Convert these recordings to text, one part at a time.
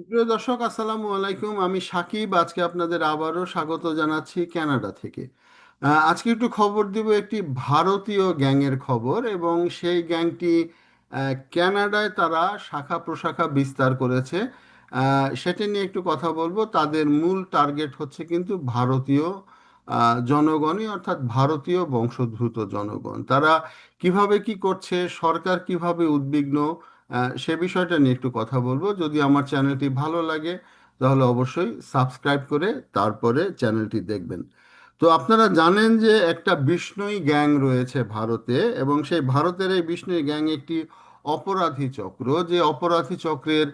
প্রিয় দর্শক আসসালামু আলাইকুম। আমি সাকিব। আজকে আপনাদের আবারও স্বাগত জানাচ্ছি কানাডা থেকে। আজকে একটু খবর দিব একটি ভারতীয় গ্যাংয়ের খবর এবং সেই গ্যাংটি আহ, কানাডায় তারা শাখা প্রশাখা বিস্তার করেছে। সেটা নিয়ে একটু কথা বলব। তাদের মূল টার্গেট হচ্ছে কিন্তু ভারতীয় জনগণই অর্থাৎ ভারতীয় বংশোদ্ভূত জনগণ। তারা কীভাবে কি করছে সরকার কীভাবে উদ্বিগ্ন সে বিষয়টা নিয়ে একটু কথা বলব। যদি আমার চ্যানেলটি ভালো লাগে, তাহলে অবশ্যই সাবস্ক্রাইব করে তারপরে চ্যানেলটি দেখবেন। তো আপনারা জানেন যে একটা বিষ্ণুই গ্যাং রয়েছে ভারতে এবং সেই ভারতের এই বিষ্ণুই গ্যাং একটি অপরাধী চক্র। যে অপরাধী চক্রের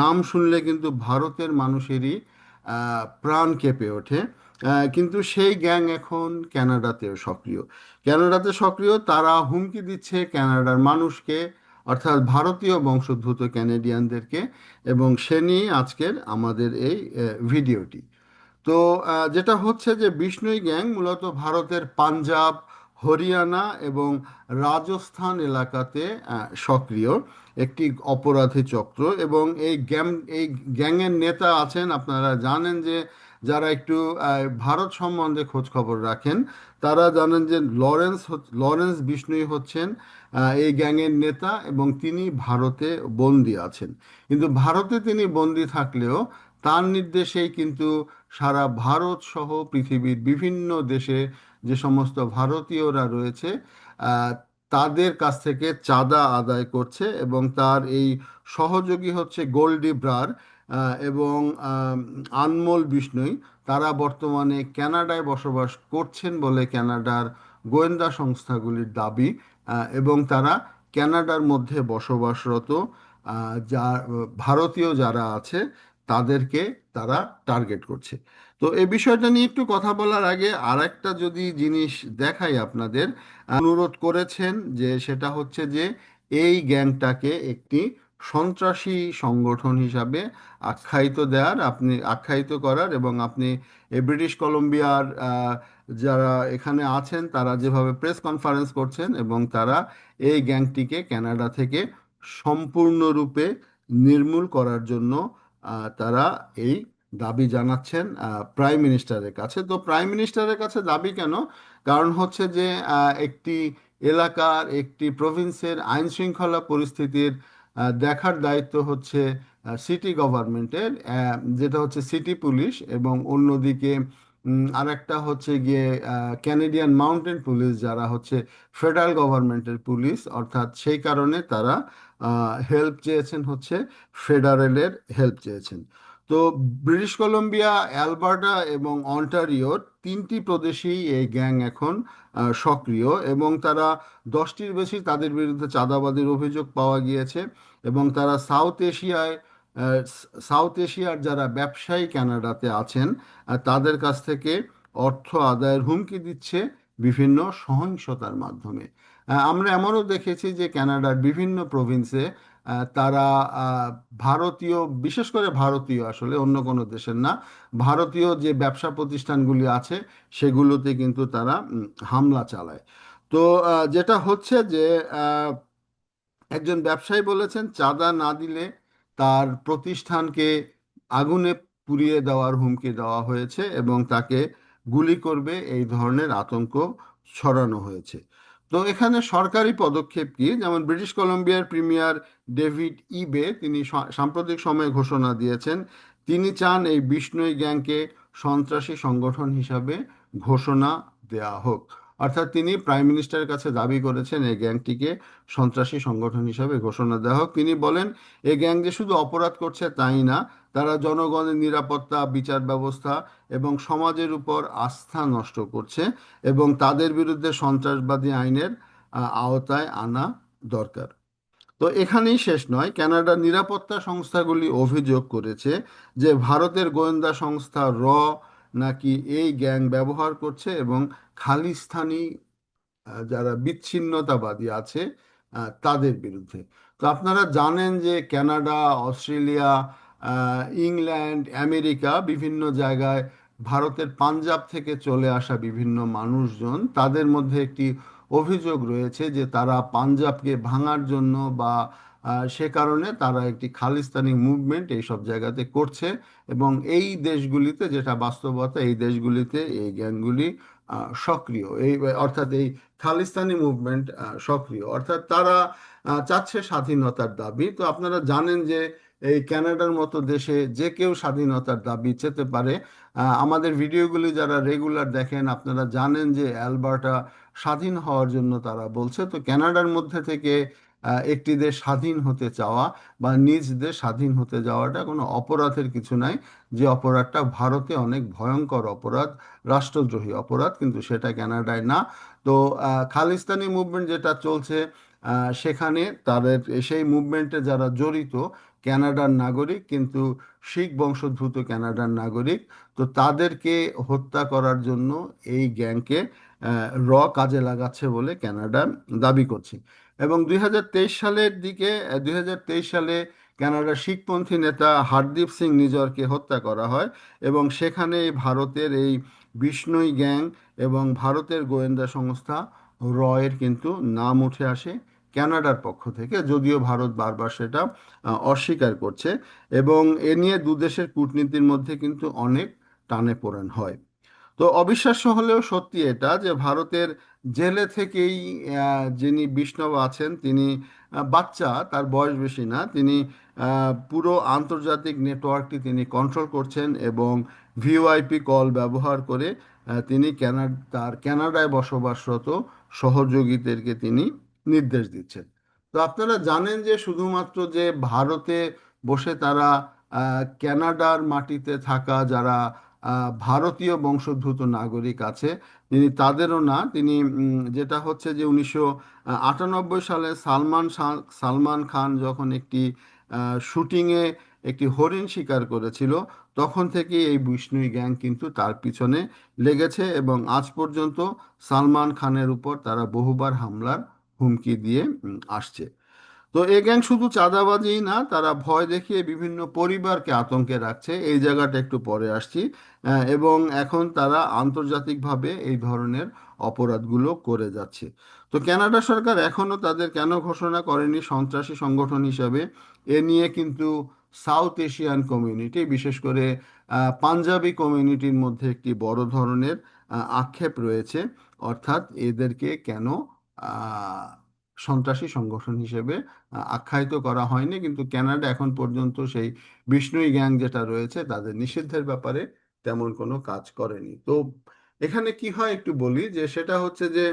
নাম শুনলে কিন্তু ভারতের মানুষেরই প্রাণ কেঁপে ওঠে। কিন্তু সেই গ্যাং এখন ক্যানাডাতেও সক্রিয়। ক্যানাডাতে সক্রিয়, তারা হুমকি দিচ্ছে কানাডার মানুষকে অর্থাৎ ভারতীয় বংশোদ্ভূত ক্যানেডিয়ানদেরকে এবং সে নিয়ে আজকের আমাদের এই ভিডিওটি। তো যেটা হচ্ছে যে বিষ্ণুই গ্যাং মূলত ভারতের পাঞ্জাব, হরিয়ানা এবং রাজস্থান এলাকাতে সক্রিয় একটি অপরাধী চক্র এবং এই গ্যাং, এই গ্যাংয়ের নেতা আছেন, আপনারা জানেন যে যারা একটু ভারত সম্বন্ধে খোঁজ খবর রাখেন, তারা জানেন যে লরেন্স লরেন্স বিষ্ণুই হচ্ছেন এই গ্যাংয়ের নেতা এবং তিনি ভারতে বন্দী আছেন। কিন্তু ভারতে তিনি বন্দী থাকলেও তার নির্দেশেই কিন্তু সারা ভারত সহ পৃথিবীর বিভিন্ন দেশে যে সমস্ত ভারতীয়রা রয়েছে তাদের কাছ থেকে চাঁদা আদায় করছে এবং তার এই সহযোগী হচ্ছে গোল্ডি ব্রার এবং আনমোল বিষ্ণুই তারা বর্তমানে কানাডায় বসবাস করছেন বলে কানাডার গোয়েন্দা সংস্থাগুলির দাবি এবং তারা ক্যানাডার মধ্যে বসবাসরত যা, ভারতীয় যারা আছে তাদেরকে তারা টার্গেট করছে। তো এ বিষয়টা নিয়ে একটু কথা বলার আগে আর একটা যদি জিনিস দেখাই আপনাদের অনুরোধ করেছেন যে সেটা হচ্ছে যে এই গ্যাংটাকে একটি সন্ত্রাসী সংগঠন হিসাবে আখ্যায়িত দেওয়ার আপনি আখ্যায়িত করার এবং আপনি এই ব্রিটিশ কলম্বিয়ার যারা এখানে আছেন, তারা যেভাবে প্রেস কনফারেন্স করছেন এবং তারা এই গ্যাংটিকে কানাডা থেকে সম্পূর্ণরূপে নির্মূল করার জন্য তারা এই দাবি জানাচ্ছেন প্রাইম মিনিস্টারের কাছে। তো প্রাইম মিনিস্টারের কাছে দাবি কেন? কারণ হচ্ছে যে একটি এলাকার, একটি প্রভিন্সের আইন শৃঙ্খলা পরিস্থিতির দেখার দায়িত্ব হচ্ছে সিটি গভর্নমেন্টের যেটা হচ্ছে সিটি পুলিশ এবং অন্যদিকে আরেকটা হচ্ছে গিয়ে ক্যানেডিয়ান মাউন্টেন পুলিশ যারা হচ্ছে ফেডারেল গভর্নমেন্টের পুলিশ অর্থাৎ সেই কারণে তারা হেল্প চেয়েছেন হচ্ছে ফেডারেলের হেল্প চেয়েছেন। তো ব্রিটিশ কলম্বিয়া অ্যালবার্টা এবং অন্টারিওর তিনটি প্রদেশেই এই গ্যাং এখন সক্রিয় এবং তারা দশটির বেশি তাদের বিরুদ্ধে চাঁদাবাদের অভিযোগ পাওয়া গিয়েছে এবং তারা সাউথ এশিয়ায় সাউথ এশিয়ার যারা ব্যবসায়ী কানাডাতে আছেন তাদের কাছ থেকে অর্থ আদায়ের হুমকি দিচ্ছে বিভিন্ন সহিংসতার মাধ্যমে। আমরা এমনও দেখেছি যে কানাডার বিভিন্ন প্রভিন্সে তারা ভারতীয়, বিশেষ করে ভারতীয় আসলে অন্য কোনো দেশের না, ভারতীয় যে ব্যবসা প্রতিষ্ঠানগুলি আছে, সেগুলোতে কিন্তু তারা হামলা চালায়। তো যেটা হচ্ছে যে একজন ব্যবসায়ী বলেছেন, চাঁদা না দিলে তার প্রতিষ্ঠানকে আগুনে পুড়িয়ে দেওয়ার হুমকি দেওয়া হয়েছে এবং তাকে গুলি করবে। এই ধরনের আতঙ্ক ছড়ানো হয়েছে। তো এখানে সরকারি পদক্ষেপ কি? যেমন ব্রিটিশ কলম্বিয়ার প্রিমিয়ার ডেভিড ইবে, তিনি সাম্প্রতিক সময়ে ঘোষণা দিয়েছেন, তিনি চান এই বিষ্ণুই গ্যাংকে সন্ত্রাসী সংগঠন হিসাবে ঘোষণা দেয়া হোক। অর্থাৎ তিনি প্রাইম মিনিস্টারের কাছে দাবি করেছেন এই গ্যাংটিকে সন্ত্রাসী সংগঠন হিসাবে ঘোষণা দেওয়া হোক। তিনি বলেন, এই গ্যাং যে শুধু অপরাধ করছে তাই না তারা জনগণের নিরাপত্তা, বিচার ব্যবস্থা এবং সমাজের উপর আস্থা নষ্ট করছে এবং তাদের বিরুদ্ধে সন্ত্রাসবাদী আইনের আওতায় আনা দরকার। তো এখানেই শেষ নয়। কানাডার নিরাপত্তা সংস্থাগুলি অভিযোগ করেছে যে ভারতের গোয়েন্দা সংস্থা র নাকি এই গ্যাং ব্যবহার করছে এবং খালিস্তানি যারা বিচ্ছিন্নতাবাদী আছে তাদের বিরুদ্ধে। তো আপনারা জানেন যে কানাডা, অস্ট্রেলিয়া ইংল্যান্ড, আমেরিকা বিভিন্ন জায়গায় ভারতের পাঞ্জাব থেকে চলে আসা বিভিন্ন মানুষজন তাদের মধ্যে একটি অভিযোগ রয়েছে যে তারা পাঞ্জাবকে ভাঙার জন্য বা সে কারণে তারা একটি খালিস্তানি মুভমেন্ট এই সব জায়গাতে করছে এবং এই দেশগুলিতে যেটা বাস্তবতা, এই দেশগুলিতে এই গ্যাংগুলি সক্রিয়। এই, অর্থাৎ এই খালিস্তানি মুভমেন্ট সক্রিয়। অর্থাৎ তারা চাচ্ছে স্বাধীনতার দাবি। তো আপনারা জানেন যে এই কানাডার মতো দেশে যে কেউ স্বাধীনতার দাবি চেতে পারে। আমাদের ভিডিওগুলি যারা রেগুলার দেখেন, আপনারা জানেন যে অ্যালবার্টা স্বাধীন হওয়ার জন্য তারা বলছে। তো কানাডার মধ্যে থেকে একটি দেশ স্বাধীন হতে চাওয়া বা নিজ দেশ স্বাধীন হতে যাওয়াটা কোনো অপরাধের কিছু নাই। যে অপরাধটা ভারতে অনেক ভয়ঙ্কর অপরাধ, রাষ্ট্রদ্রোহী অপরাধ, কিন্তু সেটা কানাডায় না। তো খালিস্তানি মুভমেন্ট যেটা চলছে সেখানে তাদের সেই মুভমেন্টে যারা জড়িত কানাডার নাগরিক, কিন্তু শিখ বংশোদ্ভূত ক্যানাডার নাগরিক। তো তাদেরকে হত্যা করার জন্য এই গ্যাংকে র কাজে লাগাচ্ছে বলে কানাডা দাবি করছে। এবং দুই হাজার তেইশ সালের দিকে দুই হাজার তেইশ সালে কানাডার শিখপন্থী নেতা হারদীপ সিং নিজরকে হত্যা করা হয় এবং সেখানে ভারতের এই বিষ্ণুই গ্যাং এবং ভারতের গোয়েন্দা সংস্থা রয়ের কিন্তু নাম উঠে আসে। কানাডার পক্ষ থেকে, যদিও ভারত বারবার সেটা অস্বীকার করছে এবং এ নিয়ে দুদেশের কূটনীতির মধ্যে কিন্তু অনেক টানে পোড়েন হয়। তো অবিশ্বাস্য হলেও সত্যি এটা যে ভারতের জেলে থেকেই যিনি বিষ্ণব আছেন, তিনি বাচ্চা, তার বয়স বেশি না, তিনি পুরো আন্তর্জাতিক নেটওয়ার্কটি তিনি কন্ট্রোল করছেন এবং ভিওআইপি কল ব্যবহার করে তিনি ক্যানাড, তার ক্যানাডায় বসবাসরত সহযোগীদেরকে তিনি নির্দেশ দিচ্ছেন। তো আপনারা জানেন যে শুধুমাত্র যে ভারতে বসে তারা ক্যানাডার মাটিতে থাকা যারা ভারতীয় বংশোদ্ভূত নাগরিক আছে, তিনি তাদেরও না, তিনি যেটা হচ্ছে যে উনিশশো আটানব্বই সালে সালমান সালমান খান যখন একটি শুটিংয়ে একটি হরিণ শিকার করেছিল, তখন থেকে এই বিষ্ণুই গ্যাং কিন্তু তার পিছনে লেগেছে এবং আজ পর্যন্ত সালমান খানের উপর তারা বহুবার হামলার হুমকি দিয়ে আসছে। তো এই গ্যাং শুধু চাঁদাবাজিই না, তারা ভয় দেখিয়ে বিভিন্ন পরিবারকে আতঙ্কে রাখছে। এই জায়গাটা একটু পরে আসছি। এবং এখন তারা আন্তর্জাতিকভাবে এই ধরনের অপরাধগুলো করে যাচ্ছে। তো কানাডা সরকার এখনও তাদের কেন ঘোষণা করেনি সন্ত্রাসী সংগঠন হিসাবে, এ নিয়ে কিন্তু সাউথ এশিয়ান কমিউনিটি, বিশেষ করে পাঞ্জাবি কমিউনিটির মধ্যে একটি বড় ধরনের আক্ষেপ রয়েছে। অর্থাৎ এদেরকে কেন সন্ত্রাসী সংগঠন হিসেবে আখ্যায়িত করা হয়নি। কিন্তু ক্যানাডা এখন পর্যন্ত সেই বিষ্ণুই গ্যাং যেটা রয়েছে, তাদের নিষিদ্ধের ব্যাপারে তেমন কোনো কাজ করেনি। তো এখানে কি হয় একটু বলি যে সেটা হচ্ছে যে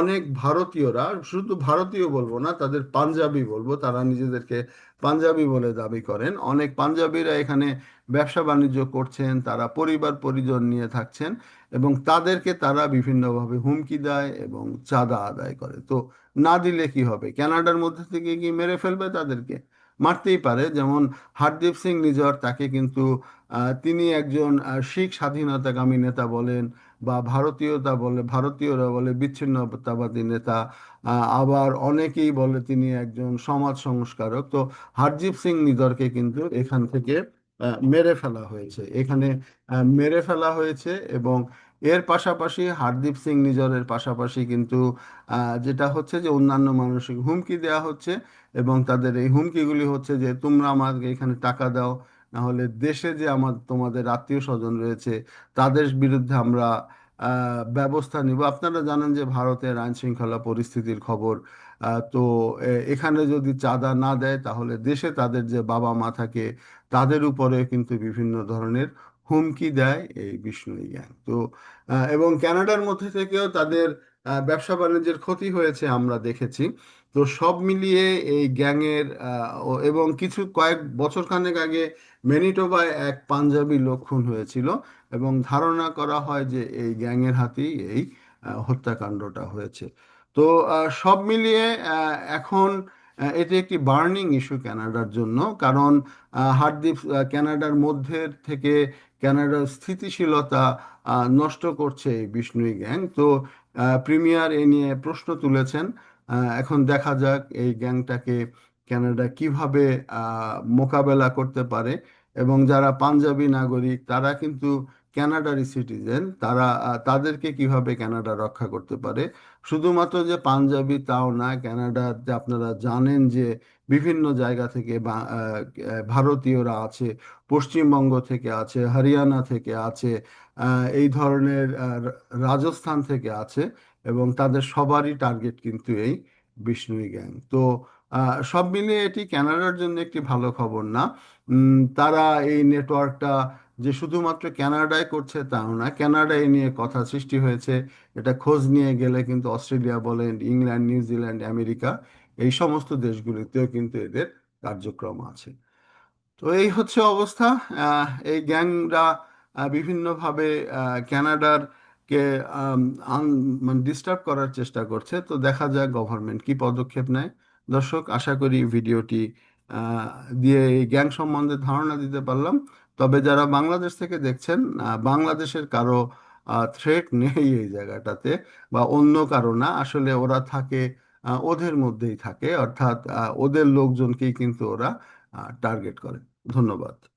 অনেক ভারতীয়রা, শুধু ভারতীয় বলব না, তাদের পাঞ্জাবি বলব, তারা নিজেদেরকে পাঞ্জাবি বলে দাবি করেন। অনেক পাঞ্জাবিরা এখানে ব্যবসা বাণিজ্য করছেন, তারা পরিবার পরিজন নিয়ে থাকছেন এবং তাদেরকে তারা বিভিন্নভাবে হুমকি দেয় এবং চাঁদা আদায় করে। তো না দিলে কি হবে? ক্যানাডার মধ্যে থেকে কি মেরে ফেলবে তাদেরকে? মারতেই পারে। যেমন হারদীপ সিং নিজর তাকে কিন্তু তিনি একজন শিখ স্বাধীনতাকামী নেতা বলেন বা ভারতীয়তা বলে, ভারতীয়রা বলে বিচ্ছিন্নতাবাদী নেতা আবার অনেকেই বলে তিনি একজন সমাজ সংস্কারক। তো হারদীপ সিং নিজরকে কিন্তু এখান থেকে মেরে ফেলা হয়েছে। এখানে মেরে ফেলা হয়েছে এবং এর পাশাপাশি হারদীপ সিং নিজরের পাশাপাশি কিন্তু যেটা হচ্ছে যে অন্যান্য মানসিক হুমকি দেওয়া হচ্ছে এবং তাদের এই হুমকিগুলি হচ্ছে যে তোমরা আমাকে এখানে টাকা দাও না হলে দেশে যে আমার তোমাদের আত্মীয় স্বজন রয়েছে, তাদের বিরুদ্ধে আমরা ব্যবস্থা নিব। আপনারা জানেন যে ভারতের আইন শৃঙ্খলা পরিস্থিতির খবর তো এখানে যদি চাঁদা না দেয়, তাহলে দেশে তাদের যে বাবা মা থাকে, তাদের উপরে কিন্তু বিভিন্ন ধরনের হুমকি দেয় এই বিষ্ণুই গ্যাং তো এবং কানাডার মধ্যে থেকেও তাদের ব্যবসা বাণিজ্যের ক্ষতি হয়েছে আমরা দেখেছি। তো সব মিলিয়ে এই গ্যাংয়ের এবং কিছু কয়েক বছর খানেক আগে ম্যানিটোবায় এক পাঞ্জাবি লোক খুন হয়েছিল এবং ধারণা করা হয় যে এই গ্যাংয়ের হাতেই এই হত্যাকাণ্ডটা হয়েছে। তো সব মিলিয়ে এখন এটি একটি বার্নিং ইস্যু ক্যানাডার জন্য কারণ হার্দীপ আহ, কানাডার থেকে কানাডার স্থিতিশীলতা নষ্ট করছে এই বিষ্ণুই গ্যাং। তো প্রিমিয়ার এ নিয়ে প্রশ্ন তুলেছেন। এখন দেখা যাক এই গ্যাংটাকে কানাডা কীভাবে মোকাবেলা করতে পারে। এবং যারা পাঞ্জাবি নাগরিক, তারা কিন্তু ক্যানাডারই সিটিজেন। তারা তাদেরকে কীভাবে কানাডা রক্ষা করতে পারে? শুধুমাত্র যে পাঞ্জাবি তাও না যে আপনারা জানেন যে বিভিন্ন জায়গা থেকে ভারতীয়রা আছে, পশ্চিমবঙ্গ থেকে আছে, হরিয়ানা থেকে আছে এই ধরনের রাজস্থান থেকে আছে। এবং তাদের সবারই টার্গেট কিন্তু এই বিষ্ণুই গ্যাং তো সব মিলিয়ে এটি ক্যানাডার জন্য একটি ভালো খবর না। তারা এই নেটওয়ার্কটা যে শুধুমাত্র কানাডায় করছে তাও না কানাডায় এই নিয়ে কথা সৃষ্টি হয়েছে। এটা খোঁজ নিয়ে গেলে কিন্তু অস্ট্রেলিয়া বলেন ইংল্যান্ড নিউজিল্যান্ড আমেরিকা এই সমস্ত দেশগুলিতেও কিন্তু এদের কার্যক্রম আছে। তো এই হচ্ছে অবস্থা। এই গ্যাংরা বিভিন্নভাবে আহ, কানাডার কে মানে ডিস্টার্ব করার চেষ্টা করছে। তো দেখা যাক গভর্নমেন্ট কি পদক্ষেপ নেয়। দর্শক, আশা করি ভিডিওটি দিয়ে এই গ্যাং সম্বন্ধে ধারণা দিতে পারলাম। তবে যারা বাংলাদেশ থেকে দেখছেন বাংলাদেশের কারও থ্রেট নেই এই জায়গাটাতে বা অন্য কারও না। আসলে ওরা থাকে ওদের মধ্যেই থাকে। অর্থাৎ ওদের লোকজনকেই কিন্তু ওরা টার্গেট করে। ধন্যবাদ।